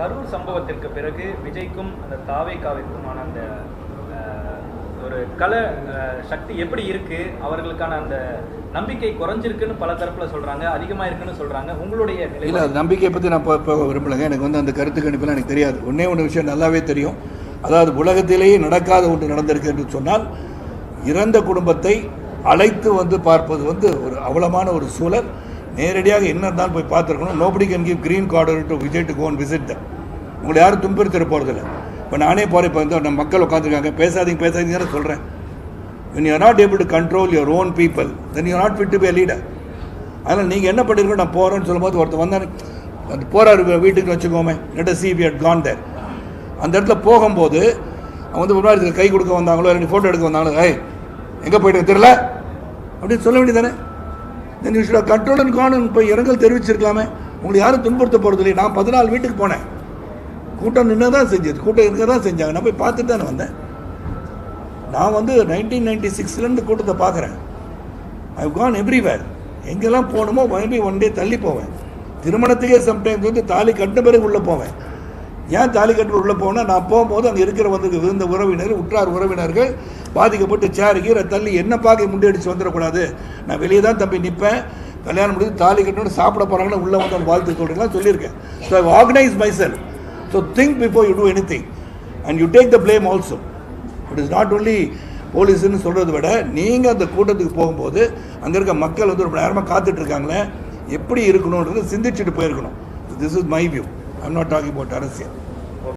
கரூர் சம்பவத்திற்கு பிறகு விஜய்க்கும் அந்த தாவேக்காவிற்குமான அந்த ஒரு கல சக்தி எப்படி இருக்கு? அவர்களுக்கான அந்த நம்பிக்கை குறைஞ்சிருக்குன்னு பல தரப்புல சொல்றாங்க அதிகமா இருக்குன்னு சொல்றாங்க. உங்களுடைய இல்ல நம்பிக்கையை பற்றி நான் போக விரும்பலைங்க. எனக்கு வந்து அந்த கருத்து கணிப்பெல்லாம் எனக்கு தெரியாது. ஒன்றே ஒன்று விஷயம் நல்லாவே தெரியும். அதாவது உலகத்திலேயே நடக்காத ஒன்று நடந்திருக்கு என்று சொன்னால் இறந்த குடும்பத்தை அழைத்து வந்து பார்ப்பது வந்து ஒரு அவலமான ஒரு சூழல். நேரடியாக என்ன இருந்தாலும் போய் பார்த்துருக்கணும். Nobody can give green card to Vijay to gone visit them உங்களை யாரும் துன்புறுத்திட போகிறதில்ல இப்போ நானே போகிறேன் இப்போ வந்து நம்ம மக்கள் உட்காந்துருக்காங்க பேசாதீங்க பேசாதீங்க சொல்கிறேன் when you not able to control your own people then you not fit to fit to அதனால் நீங்கள் என்ன பண்ணிருக்கோம் நான் போகிறேன்னு சொல்லும்போது ஒருத்தர் வந்தானே அந்த போகிறாரு வீட்டுக்கு வச்சுக்கோமே. Let see we at gone there அந்த இடத்துல போகும்போது அவங்க வந்து முன்னாடி கை கொடுக்க வந்தாங்களோ ரெண்டு ஃபோட்டோ எடுக்க வந்தாங்களோ ஏய் எங்கே போயிட்டு தெரியல? அப்படின்னு சொல்ல வேண்டியதானே then you should control and can போய் இரங்கல் தெரிவிச்சிருக்கலாமே. உங்களை யாரும் துன்புறுத்த போகிறது நான் பதினாலு வீட்டுக்கு போனேன். கூட்டம் நின்று தான் செஞ்சது. கூட்டம் இருக்க தான் செஞ்சாங்க. நான் போய் பார்த்துட்டு தானே வந்தேன். நான் வந்து நைன்டீன் நைன்டி சிக்ஸ்லேருந்து கூட்டத்தை பார்க்குறேன். ஐ கான் எவ்ரிவேர் எங்கெல்லாம் போகணுமோ மேபி ஒன் டே தள்ளி போவேன். திருமணத்துக்கே சம்டைம்ஸ் வந்து தாலி கட்டின பிறகு உள்ளே போவேன். ஏன் தாலி கட்டு உள்ளே போனால் நான் போகும்போது அங்கே இருக்கிற வந்து விருந்த உறவினர் உற்றார் உறவினர்கள் பாதிக்கப்பட்டு சேர் கீரை தள்ளி என்ன பார்க்க முண்டியடிச்சு வந்துடக்கூடாது. நான் வெளியே தான் தம்பி நிற்பேன் கல்யாணம் முடிஞ்சு தாலி கட்டணும் சாப்பிட போகிறாங்கன்னு உள்ளே வந்து அந்த வாழ்த்து சொல்கிறீங்களா சொல்லியிருக்கேன். So I organise my cell so think before you do any thing and you take the blame also it is not only போலீஸ்னு சொல்கிறத விட நீங்கள் அந்த கூட்டத்துக்கு போகும்போது அங்கே இருக்க மக்கள் வந்து ரொம்ப நேரமாக காத்துட்ருக்காங்களே எப்படி இருக்கணுன்றது சிந்திச்சுட்டு போயிருக்கணும். This is my view I'm not talking about Arasya.